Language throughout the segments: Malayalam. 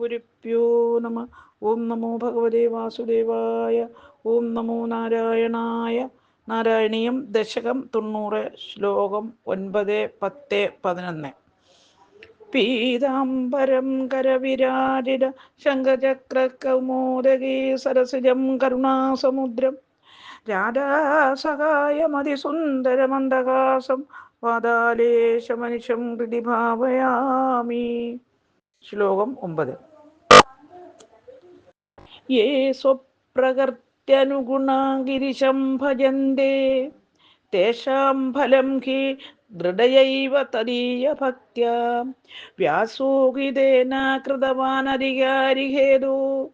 ഗുരുഭ്യോ നമ. ഓം നമോ ഭഗവതേ വാസുദേവായ. ഓം നമോ നാരായണായ. നാരായണീയം ദശകം തൊണ്ണൂറ് ശ്ലോകം ഒൻപത് പത്ത് പതിനൊന്ന്. പീതാംബരം കരവിരാജിത കൗമോദകി സരസിജം കരുണാസമുദ്രം. രാധാസഹായമതിസുന്ദരമന്ദഹാസം പാതാലേശമനിശം ഹൃദി ഭാവയാമി. ശ്ലോകം ഒമ്പത്. സ്വപ്രകൃത്യനുഗുണാഗിരിശം ഭജന്തേ. തേഷാം ഫലം ഹി ദൃഢയൈവ തദീയ ഭക്ത്യാ. വ്യാസോഹിതേന കൃതവാനധികാരിഹേതു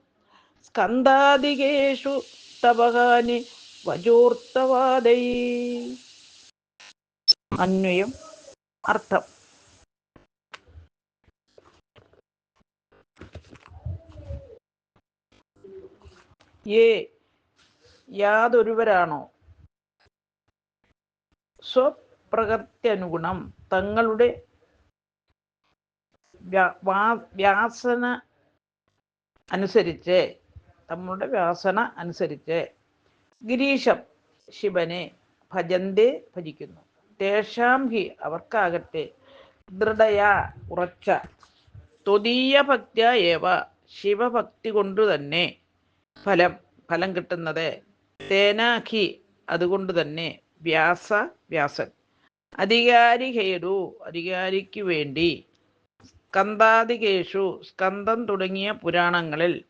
സ്കന്ധാദികേഷു തപകാനി വജോർത്തവാദൈ അന്വയം. അർത്ഥം. ഏ യാതൊരുവരാണോ? സ്വപ്രകൃത്യനുഗുണം തങ്ങളുടെ വ്യാസന അനുസരിച്ച് തങ്ങളുടെ വ്യാസന അനുസരിച്ച് ഗിരീശം ശിവനെ ഭജന്തെ ഭജിക്കുന്നു. തേഷാം ഹി അവർക്കാകട്ടെ ദൃഢയ ഉറച്ച ത്വതീയ ഭക്ത്യ ഏവ ശിവഭക്തി കൊണ്ടു തന്നെ ഫലം ഫലം കിട്ടുന്നത് തേനാഖി. അതുകൊണ്ട് തന്നെ വ്യാസ വ്യാസൻ. അധികാരി ഹേതു അധികാരിക്ക് വേണ്ടി സ്കന്ധാധികേഷു സ്കന്ധം തുടങ്ങിയ പുരാണങ്ങളിൽ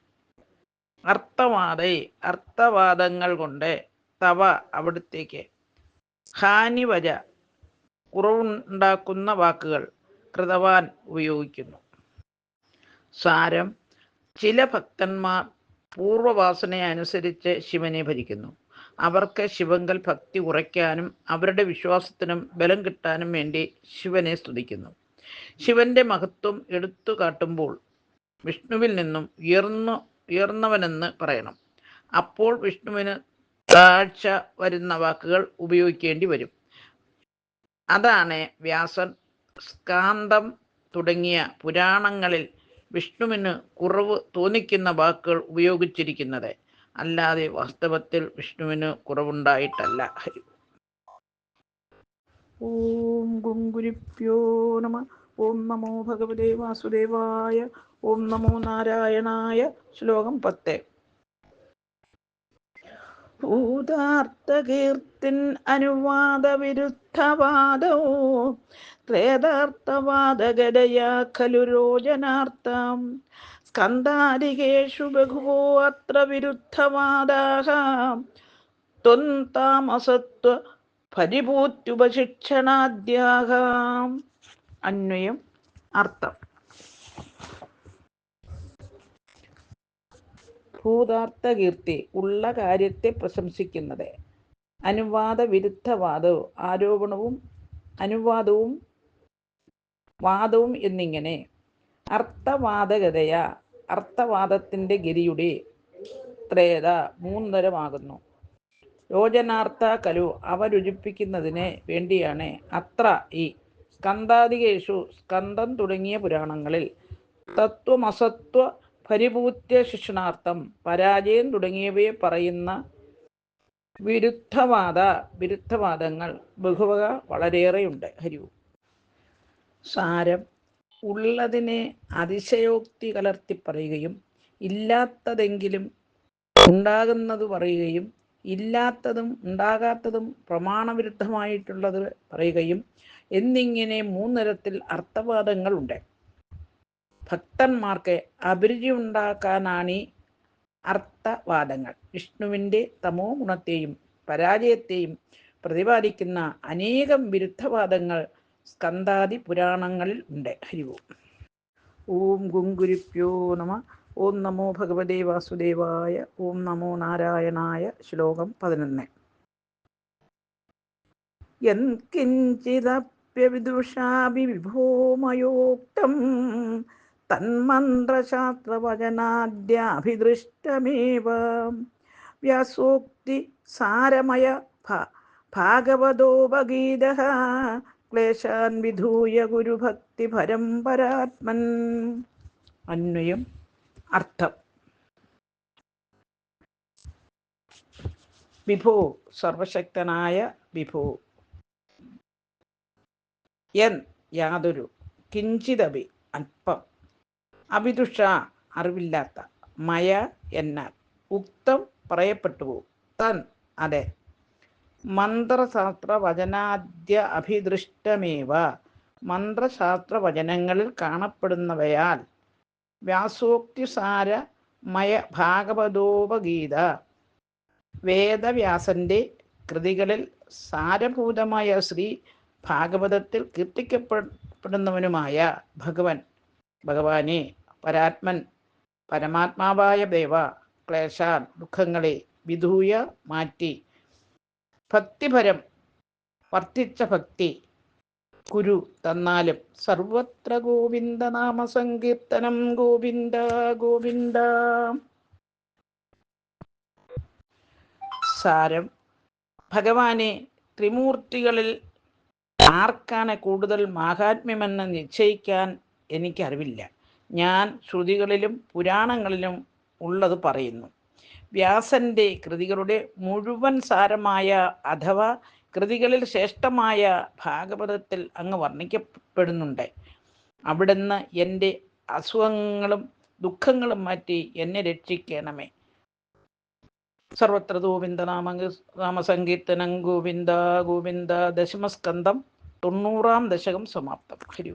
അർത്ഥവാദൈ അർത്ഥവാദങ്ങൾ കൊണ്ട് തവ അവിടുത്തേക്ക് ഹാനിവര കുറവുണ്ടാക്കുന്ന വാക്കുകൾ കൃതവാൻ ഉപയോഗിക്കുന്നു. സാരം ചില ഭക്തന്മാർ പൂർവവാസനയെ അനുസരിച്ച് ശിവനെ ഭജിക്കുന്നു അവർക്ക് ശിവങ്കൽ ഭക്തി ഉറയ്ക്കാനും അവരുടെ വിശ്വാസത്തിനും ബലം കിട്ടാനും വേണ്ടി ശിവനെ സ്തുതിക്കുന്നു. ശിവന്റെ മഹത്വം എടുത്തു കാട്ടുമ്പോൾ വിഷ്ണുവിൽ നിന്നും ഉയർന്നു ഉയർന്നവനെന്ന് പറയണം. അപ്പോൾ വിഷ്ണുവിന് താഴ്ച വരുന്ന വാക്കുകൾ ഉപയോഗിക്കേണ്ടി വരും. അതാണ് വ്യാസൻ സ്കാന്തം തുടങ്ങിയ പുരാണങ്ങളിൽ വിഷ്ണുവിന് കുറവ് തോന്നിക്കുന്ന വാക്കുകൾ ഉപയോഗിച്ചിരിക്കുന്നത്. അല്ലാതെ വാസ്തവത്തിൽ വിഷ്ണുവിന് കുറവുണ്ടായിട്ടല്ല. ഓം ഗുങ്കുരിപ്യോ നമ. ഓം നമോ ഭഗവതേ വാസുദേവായ. ഓം നമോ നാരായണായ. ശ്ലോകം പത്ത്. ഭൂതാർത്ഥകീർത്തിൻ അനുവാദ വിരുദ്ധവാദോ ത്രേതാർത്ഥവാദഗതയാ ഖലു രോചനാർത്ഥം സ്കന്ധാരികേഷു ബഹുവോ അത്ര വിരുദ്ധവാദാഹ. ത്വന്താമസത്വ പരിഭൂത്യുപശിക്ഷണാദ്യാഹ അന്വയം അർത്ഥം. ഭൂതാർത്ഥ കീർത്തി ഉള്ള കാര്യത്തെ പ്രശംസിക്കുന്നത്. അനുവാദ വിരുദ്ധവാദവും ആരോപണവും അനുവാദവും വാദവും എന്നിങ്ങനെ. അർത്ഥവാദഗതയ. അർത്ഥവാദത്തിന്റെ ഗതിയുടെ ത്രേത മൂന്നരമാകുന്നു. യോജനാർത്ഥ കലു അവ രുചിപ്പിക്കുന്നതിന് വേണ്ടിയാണ് അത്ര ഈ സ്കന്ധാദികേഷു സ്കന്ധം തുടങ്ങിയ പുരാണങ്ങളിൽ തത്വമസത്വ പരിഭൂത്യ ശിക്ഷണാർത്ഥം പരാജയം തുടങ്ങിയവയെ പറയുന്ന വിരുദ്ധവാദ വിരുദ്ധവാദങ്ങൾ ബഹുവക വളരെയേറെയുണ്ട്. ഹരിവും. സാരം ഉള്ളതിനെ അതിശയോക്തി കലർത്തി പറയുകയും ഇല്ലാത്തതെങ്കിലും ഉണ്ടാകുന്നത് പറയുകയും ഇല്ലാത്തതും ഉണ്ടാകാത്തതും പ്രമാണവിരുദ്ധമായിട്ടുള്ളത് പറയുകയും എന്നിങ്ങനെ മൂന്നിരത്തിൽ അർത്ഥവാദങ്ങളുണ്ട്. ഭക്തന്മാർക്ക് അഭിരുചി ഉണ്ടാക്കാനാണ് ഈ അർത്ഥവാദങ്ങൾ. വിഷ്ണുവിന്റെ തമോ ഗുണത്തെയും പരാജയത്തെയും പ്രതിപാദിക്കുന്ന അനേകം വിരുദ്ധവാദങ്ങൾ സ്കന്ധാദി പുരാണങ്ങളിൽ ഉണ്ട്. ഹരിവോ ഓം. ഗുങ്കുരിപ്യോ നമ. ഓം നമോ ഭഗവതേ വാസുദേവായ. ഓം നമോ നാരായണായ. ശ്ലോകം പതിനൊന്ന്. യത്കിഞ്ചിദപ്യവിദുഷാഭി വിഭോമയോക്തം തന്മന്ത്രശാസ്ത്രവചനാദ്യാഭിദൃഷ്ടമേവ. വ്യാസോക്തി സാരമയ ഭാഗവതോപഗീത ക്ലേശാൻ വിധൂയ ഗുരുഭക്തി പരമ്പരാത്മൻ. അന്വയം. അർത്ഥം. വിഭോ സർവശക്തനായ വിഭോ. എൻ യാതൊരു. കിഞ്ചിതപി അല്പം. അഭിദുഷ അറിവില്ലാത്ത. മയ എന്നാൽ. ഉക്തം പറയപ്പെട്ടു തൻ അതെ. മന്ത്രശാസ്ത്ര വചനാദ്യ അഭിദൃഷ്ടമേവ. മന്ത്രശാസ്ത്ര വചനങ്ങളിൽ കാണപ്പെടുന്നവയാൽ വ്യാസോക്തിസാര മയ ഭാഗവതോപഗീത വേദവ്യാസന്റെ കൃതികളിൽ സാരഭൂതമായ ശ്രീ ഭാഗവതത്തിൽ കീർത്തിക്കപ്പെടുന്നവനുമായ ഭഗവൻ ഭഗവാനെ പരാത്മൻ പരമാത്മാവായ ദേവ ക്ലേശാൻ ദുഃഖങ്ങളെ വിധൂയ മാറ്റി ഭക്തിപരം വർദ്ധിച്ച ഭക്തി കുരു തന്നാലും സർവത്ര ഗോവിന്ദ നാമ സങ്കീർത്തനം ഗോവിന്ദ ഗോവിന്ദ. സാരം. ഭഗവാനെ ത്രിമൂർത്തികളിൽ ആർക്കാണ് കൂടുതൽ മാഹാത്മ്യമെന്ന് നിശ്ചയിക്കാൻ എനിക്കറിവില്ല. ഞാൻ ശ്രുതികളിലും പുരാണങ്ങളിലും ഉള്ളത് പറയുന്നു. വ്യാസന്റെ കൃതികളുടെ മുഴുവൻ സാരമായ അഥവാ കൃതികളിൽ ശ്രേഷ്ഠമായ ഭാഗവതത്തിൽ അങ്ങ് വർണിക്കപ്പെടുന്നുണ്ട്. അവിടുന്ന് എന്റെ അസുഖങ്ങളും ദുഃഖങ്ങളും മാറ്റി എന്നെ രക്ഷിക്കണമേ. സർവത്ര ഗോവിന്ദ നാമ നാമസങ്കീർത്തനം ഗോവിന്ദ ഗോവിന്ദ ദശമസ്കന്ധം തൊണ്ണൂറാം ദശകം സമാപ്തം. ഹരി